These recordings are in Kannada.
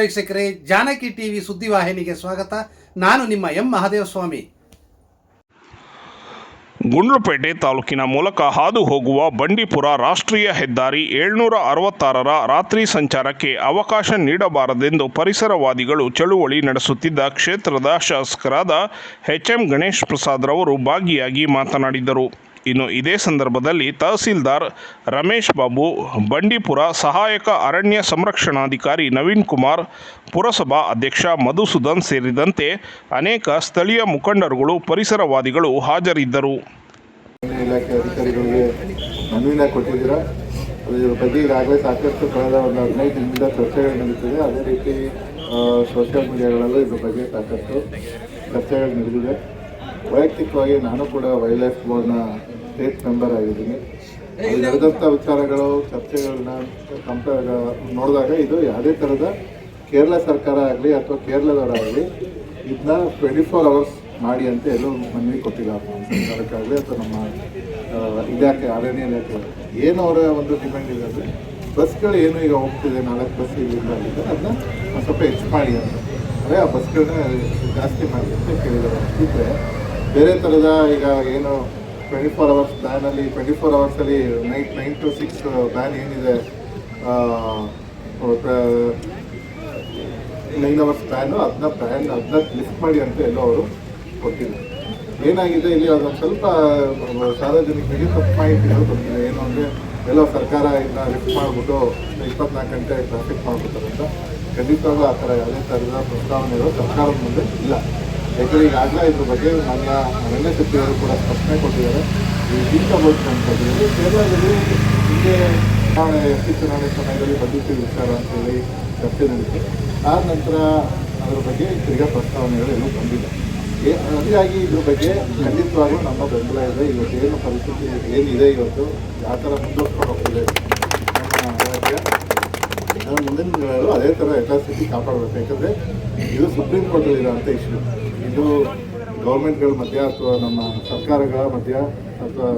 ವೀಕ್ಷಕರೇ, ಜಾನಕಿ ಟಿವಿ ಸುದ್ದಿವಾಹಿನಿಗೆ ಸ್ವಾಗತ. ನಾನು ನಿಮ್ಮ ಎಂ ಮಹಾದೇವಸ್ವಾಮಿ. ಗುಂಡ್ಲುಪೇಟೆ ತಾಲೂಕಿನ ಮೂಲಕ ಹಾದು ಹೋಗುವ ಬಂಡೀಪುರ ರಾಷ್ಟ್ರೀಯ ಹೆದ್ದಾರಿ ಏಳ್ನೂರ ಅರವತ್ತಾರರ ರಾತ್ರಿ ಸಂಚಾರಕ್ಕೆ ಅವಕಾಶ ನೀಡಬಾರದೆಂದು ಪರಿಸರವಾದಿಗಳು ಚಳುವಳಿ ನಡೆಸುತ್ತಿದ್ದ ಕ್ಷೇತ್ರದ ಶಾಸಕರಾದ ಎಚ್ ಎಂ ಗಣೇಶ್ ಪ್ರಸಾದ್ರವರು ಭಾಗಿಯಾಗಿ ಮಾತನಾಡಿದರು. ಇನ್ನು ಇದೇ ಸಂದರ್ಭದಲ್ಲಿ ತಹಸೀಲ್ದಾರ್ ರಮೇಶ್ ಬಾಬು, ಬಂಡೀಪುರ ಸಹಾಯಕ ಅರಣ್ಯ ಸಂರಕ್ಷಣಾಧಿಕಾರಿ ನವೀನ್ ಕುಮಾರ್, ಪುರಸಭಾ ಅಧ್ಯಕ್ಷ ಮಧುಸೂದನ್ ಸೇರಿದಂತೆ ಅನೇಕ ಸ್ಥಳೀಯ ಮುಖಂಡರುಗಳು, ಪರಿಸರವಾದಿಗಳು ಹಾಜರಿದ್ದರು. ಅದ್ರ ಬಗ್ಗೆ ಈಗಾಗಲೇ ಸಾಕಷ್ಟು ಕಳೆದ ಒಂದು ಹದಿನೈದು ದಿನದಿಂದ ಚರ್ಚೆಗಳು ನಡೀತಿದೆ. ಅದೇ ರೀತಿ ಸೋಷಿಯಲ್ ಮೀಡಿಯಾಗಳಲ್ಲೂ ಇದ್ರ ಬಗ್ಗೆ ಸಾಕಷ್ಟು ಚರ್ಚೆಗಳು ನಡೆದಿದೆ. ವೈಯಕ್ತಿಕವಾಗಿ ನಾನು ಕೂಡ ವೈಲ್ಡ್ ಲೈಫ್ ಬೋರ್ಡ್ನ ಸ್ಟೇಟ್ ಮೆಂಬರ್ ಆಗಿದ್ದೀನಿ. ನಡೆದಂಥ ವಿಚಾರಗಳು, ಚರ್ಚೆಗಳನ್ನ ಕಂಪೇರ್ ನೋಡಿದಾಗ ಇದು ಯಾವುದೇ ಥರದ ಕೇರಳ ಸರ್ಕಾರ ಆಗಲಿ ಅಥವಾ ಕೇರಳದವರಾಗಲಿ ಇದನ್ನ ಟ್ವೆಂಟಿ ಫೋರ್ ಅವರ್ಸ್ ಮಾಡಿ ಅಂತ ಎಲ್ಲೂ ಮನವಿ ಕೊಟ್ಟಿಲ್ಲ. ಸರ್ಕಾರಕ್ಕಾಗಲಿ ಅಥವಾ ನಮ್ಮ ಇಲಾಖೆ ಅರಣ್ಯ ಇಲಾಖೆ ಏನು ಅವರ ಒಂದು ಡಿಮ್ಯಾಂಡ್ ಇದೆ ಅಂದರೆ, ಬಸ್ಗಳು ಏನು ಈಗ ಹೋಗ್ತಿದೆ, ನಾಲ್ಕು ಬಸ್ ಅಲ್ಲಿಂದ ಅದನ್ನ ಸ್ವಲ್ಪ ಹೆಚ್ಚು ಮಾಡಿ ಅಂತ. ಅಂದರೆ ಆ ಬಸ್ಗಳನ್ನ ಜಾಸ್ತಿ ಮಾಡಿ ಅಂತ ಕೇಳಿದ್ದಾರೆ ಇದ್ದರೆ ಬೇರೆ ಥರದ ಈಗ ಏನು ಟ್ವೆಂಟಿ ಫೋರ್ ಅವರ್ಸ್ ಬ್ಯಾನಲ್ಲಿ twenty four ಅವರ್ಸಲ್ಲಿ night nine to six ban ಏನಿದೆ ನೈನ್ ಅವರ್ಸ್ ಬ್ಯಾನು ಅದನ್ನ ಬ್ಯಾನ್ ಅದನ್ನ ಲಿಫ್ಟ್ ಮಾಡಿ ಅಂತ ಎಲ್ಲೋ ಅವರು ಕೊಟ್ಟಿದ್ದಾರೆ ಏನಾಗಿದೆ ಇಲ್ಲಿ ಅದೊಂದು ಸ್ವಲ್ಪ ಸಾರ್ವಜನಿಕರಿಗೆ ತಪ್ಪು ಮಾಹಿತಿಗಳು ಬಂದಿದೆ ಏನು ಅಂದರೆ, ಎಲ್ಲೋ ಸರ್ಕಾರ ಇದನ್ನ ಲಿಫ್ಟ್ ಮಾಡಿಬಿಟ್ಟು ಇಪ್ಪತ್ನಾಲ್ಕು ಗಂಟೆ ಟ್ರಾಫಿಕ್ ಅಂತ. ಖಂಡಿತವಾಗ್ಲೂ ಆ ಥರ ಯಾವುದೇ ಥರದ ಪ್ರಸ್ತಾವನೆಗಳು ಸರ್ಕಾರದ ಮುಂದೆ ಇಲ್ಲ. ಯಾಕಂದರೆ ಈಗಾಗಲೇ ಇದ್ರ ಬಗ್ಗೆ ನನ್ನ ಅರಣ್ಯ ಸಚಿವರು ಕೂಡ ಸ್ಪಷ್ಟನೆ ಕೊಟ್ಟಿದ್ದಾರೆ. ಈ ದೀಪ ಬಗ್ಗೆ ಹೇಳಿ ಕೇರಳದಲ್ಲಿ ಹಿಂದೆ ಚುನಾವಣೆ ಎಸ್ ಚುನಾವಣೆ ಸಮಯದಲ್ಲಿ ಬಂದಿತ್ತು ವಿಚಾರ ಅಂತೇಳಿ ಚರ್ಚೆ ನಡೆಸಿ ಆ ನಂತರ ಅದರ ಬಗ್ಗೆ ತಿರ್ಗಾ ಪ್ರಸ್ತಾವನೆಗಳು ಎಲ್ಲೂ ಬಂದಿಲ್ಲ. ಅದಾಗಿ ಇದ್ರ ಬಗ್ಗೆ ಖಂಡಿತವಾಗ್ಲೂ ನಮ್ಮ ಬೆಂಬಲ ಇದೆ. ಇವತ್ತು ಏನು ಪರಿಸ್ಥಿತಿ, ಏನಿದೆ ಇವತ್ತು, ಯಾವ ಥರ ಮುಂದುವರ್ಸ್ಕೊಂಡು ಹೋಗ್ತಿದೆ ಮುಂದಿನ ಅದೇ ಥರ ಯಥಾಸ್ಥಿತಿ ಕಾಪಾಡಬೇಕು. ಯಾಕಂದರೆ ಇದು ಸುಪ್ರೀಂ ಅಂತ ಇಶ್ಯೂ. ಇದು ಗೌರ್ಮೆಂಟ್ಗಳ ಮಧ್ಯ ಅಥವಾ ನಮ್ಮ ಸರ್ಕಾರಗಳ ಮಧ್ಯ ಅಥವಾ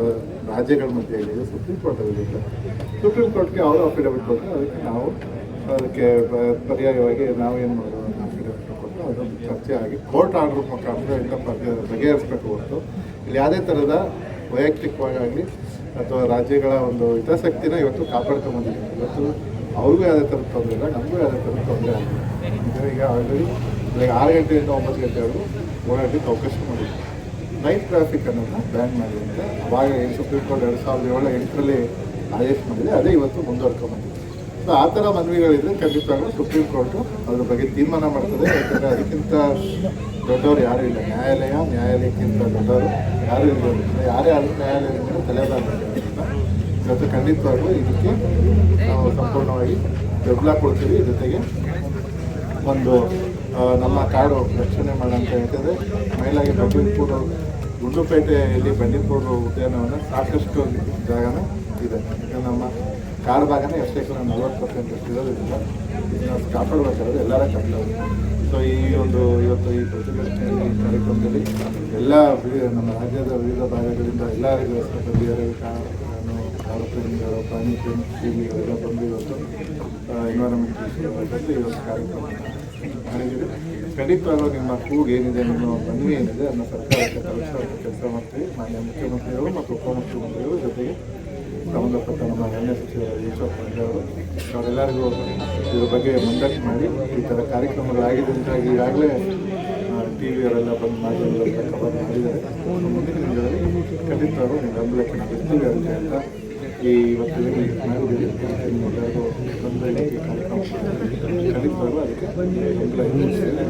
ರಾಜ್ಯಗಳ ಮಧ್ಯ ಇದೆ, ಸುಪ್ರೀಂ ಇದೆ. ಸುಪ್ರೀಂ ಕೋರ್ಟ್ಗೆ ಅವರು ಅಫಿಡವಿಟ್ ಕೊಟ್ಟರೆ ಅದಕ್ಕೆ ನಾವು ಅದಕ್ಕೆ ಪರ್ಯಾಯವಾಗಿ ನಾವೇನು ಮಾಡೋದು ಅಫಿಡವಿಟ್ ಕೊಟ್ಟು ಅದೊಂದು ಚರ್ಚೆ ಆಗಿ ಕೋರ್ಟ್ ಆರ್ಡರ್ ಮುಖಾಂತರ ಎಲ್ಲ ಬಗೆ ಬಗೆಹರಿಸಬೇಕು ಹೊರತು. ಇಲ್ಲಿ ಯಾವುದೇ ಥರದ ವೈಯಕ್ತಿಕವಾಗಲಿ ಅಥವಾ ರಾಜ್ಯಗಳ ಒಂದು ಹಿತಾಸಕ್ತಿನ ಇವತ್ತು ಕಾಪಾಡ್ಕೊಂಬಂದಿದೆ ಇವತ್ತು ಅವ್ರಿಗೂ ಯಾವುದೇ ಥರದ ತೊಂದರೆ ಇಲ್ಲ, ನಮಗೂ ಯಾವುದೇ ಥರದ ತೊಂದರೆ ಈಗ ಈಗ ಆಲ್ರೆಡಿ ಬೆಳಗ್ಗೆ ಆರು ಗಂಟೆಯಿಂದ ಒಂಬತ್ತು ಗಂಟೆವರೆಗೂ ಓಡಾಡಲಿಕ್ಕೆ ಅವಕಾಶ ಮಾಡಿದ್ವಿ ನೈಟ್ ಟ್ರಾಫಿಕ್ ಅನ್ನೋದನ್ನ ಬ್ಯಾನ್ ಮಾಡಿದ್ರೆ ಅವಾಗ ಏನು ಸುಪ್ರೀಂ ಕೋರ್ಟ್ ಎರಡು ಸಾವಿರದ ಏಳು ಎಂಟರಲ್ಲಿ ಆದೇಶ ಮಾಡಿದೆ ಅದೇ ಇವತ್ತು ಮುಂದುವರ್ಕೊಂಬಂದಿದೆ ಸೊ ಆ ಥರ ಮನವಿಗಳಿದ್ರೆ ಖಂಡಿತವಾಗ್ಲೂ ಸುಪ್ರೀಂ ಕೋರ್ಟು ಅದ್ರ ಬಗ್ಗೆ ತೀರ್ಮಾನ ಮಾಡ್ತದೆ. ಯಾಕಂದರೆ ಅದಕ್ಕಿಂತ ದೊಡ್ಡವರು ಯಾರೂ ಇಲ್ಲ. ನ್ಯಾಯಾಲಯ, ನ್ಯಾಯಾಲಯಕ್ಕಿಂತ ದೊಡ್ಡವರು ಯಾರೂ ಇರೋದಿಲ್ಲ ಯಾರೇ ಆದರೂ ನ್ಯಾಯಾಲಯದಿಂದ ತಲೆಬಾರಬೇಕು ಇವತ್ತು ಖಂಡಿತವಾಗ್ಲೂ ಇದಕ್ಕೆ ನಾವು ಸಂಪೂರ್ಣವಾಗಿ ಬೆಂಬಲ ಕೊಡ್ತೀವಿ. ಜೊತೆಗೆ ಒಂದು ನಮ್ಮ ಕಾಡು ರಕ್ಷಣೆ ಮಾಡೋಂಥ ಹೇಳ್ತಿದ್ರೆ ಮೈಲಾಗಿ ಬಂಡೀಪುರ ಗುಂಡುಪೇಟೆಯಲ್ಲಿ ಬಂಡೀಪುರ ಉದ್ಯಾನವನ ಸಾಕಷ್ಟು ಜಾಗನ ಇದೆ. ನಮ್ಮ ಕಾಡು ಭಾಗನೇ ಎಷ್ಟೇ ಕೂಡ ನಲ್ವತ್ತು ಪರ್ಸೆಂಟ್ ಇರೋದ್ರಿಂದ ಇದನ್ನ ಕಾಪಾಡಬೇಕಾದ್ರೆ ಎಲ್ಲರ ಕರ್ತವ್ಯ. ಸೊ ಈ ಒಂದು ಇವತ್ತು ಈ ಪ್ರತಿಭಟನೆಯಲ್ಲಿ, ಈ ಕಾರ್ಯಕ್ರಮದಲ್ಲಿ ಎಲ್ಲ ನಮ್ಮ ರಾಜ್ಯದ ವಿವಿಧ ಭಾಗಗಳಿಂದ ಎಲ್ಲರಿಗೂ ಕಾರ್ಯಕ್ರಮಗಳು ಪ್ರಾಣಿ ಪ್ರೇಮಿಗಳೆಲ್ಲ ಬಂದು ಇವತ್ತು ಎನ್ವೈರನ್ಮೆಂಟ್ ಇವತ್ತು ಕಾರ್ಯಕ್ರಮ ಮಾಡಿದ್ದೀವಿ ಖಂಡಿತವಾಗ್ಲೂ ನಿಮ್ಮ ಕೂಗು ಏನಿದೆ, ನಿಮ್ಮ ಮನವಿ ಏನಿದೆ, ಅದನ್ನ ಸರ್ಕಾರಕ್ಕೆ ತಲುಪಿಸೋದಕ್ಕೆ ಕೆಲಸ ಮಾಡ್ತೀವಿ. ಮಾನ್ಯ ಮುಖ್ಯಮಂತ್ರಿಗಳು ಮತ್ತು ಉಪಮುಖ್ಯಮಂತ್ರಿಗಳು ಜೊತೆಗೆ ಸಂಬಂಧಪಟ್ಟ ನಮ್ಮ ಅರಣ್ಯ ಸಚಿವರು ಈಶ್ವರ್ ಖಂಡ್ರೆ ಅವರು, ಅವರೆಲ್ಲರಿಗೂ ಇದ್ರ ಬಗ್ಗೆ ಮುಂದಕ್ಕೆ ಮಾಡಿ, ಈ ಥರ ಕಾರ್ಯಕ್ರಮಗಳಾಗಿದೆ ಅಂತಾಗಿ ಈಗಾಗಲೇ ಟಿ ವಿಯವರೆಲ್ಲ ಬಂದು ಮಾಧ್ಯಮಗಳೆಲ್ಲ ಕವರ್ ಮಾಡಿದ್ದಾರೆ. ಮುಂದಿನ ದಿನಗಳಲ್ಲಿ ಖಂಡಿತವಾಗ್ಲೂ ನೀವು ಬೆಂಬಲಕ್ಕೆ ನಾವು ಇರ್ತೀವಿ ಅಂತ ಇವತ್ತು ಏನು ಮಾಡಿದ್ದೀವಿ ಅದಕ್ಕೆ ನಿಮ್ಮೆಲ್ಲರಿಗೂ ಬಂದು ಈ ಕಾರ್ಯಕ್ರಮ ಮಾಡಿದ್ದೀವಿ. ಖಂಡಿತವಾಗ್ಲೂ ಅದಕ್ಕೆ ಬೆಂಬಲ ಇದೆ.